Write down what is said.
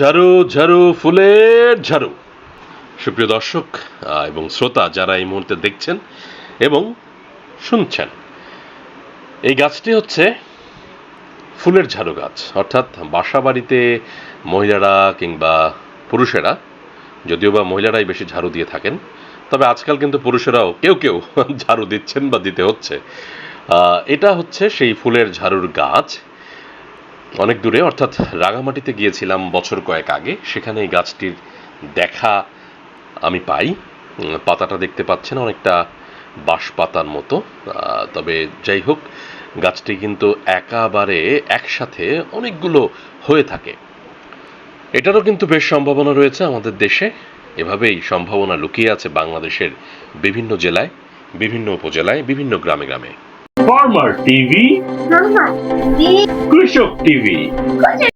ঝাড়ু ঝাড়ু ফুলের ঝাড়ু। সুপ্রিয় দর্শক এবং শ্রোতা যারা এই মুহূর্তে দেখছেন এবং শুনছেন, এই গাছটি হচ্ছে ফুলের ঝাড়ু গাছ। অর্থাৎ বাসা বাড়িতে মহিলারা কিংবা পুরুষেরা, যদিও বা মহিলারাই বেশি ঝাড়ু দিয়ে থাকেন, তবে আজকাল কিন্তু পুরুষেরাও কেউ কেউ ঝাড়ু দিচ্ছেন বা দিতে হচ্ছে। এটা হচ্ছে সেই ফুলের ঝাড়ুর গাছ। অনেক দূরে, অর্থাৎ রাঙামাটিতে গিয়েছিলাম বছর কয়েক আগে। সেখানে এই গাছটির দেখা আমি পাই। পাতাটা দেখতে পাচ্ছেন, অনেকটা বাঁশ পাতার মতো তবে যাই হোক, গাছটি কিন্তু একাবারে একসাথে অনেকগুলো হয়ে থাকে। এটারও কিন্তু বেশ সম্ভাবনা রয়েছে আমাদের দেশে। এভাবেই সম্ভাবনা লুকিয়ে আছে বাংলাদেশের বিভিন্ন জেলায়, বিভিন্ন উপজেলায়, বিভিন্ন গ্রামে গ্রামে। ফার্মার টিভি Mama, ini কৃষক টিভি kok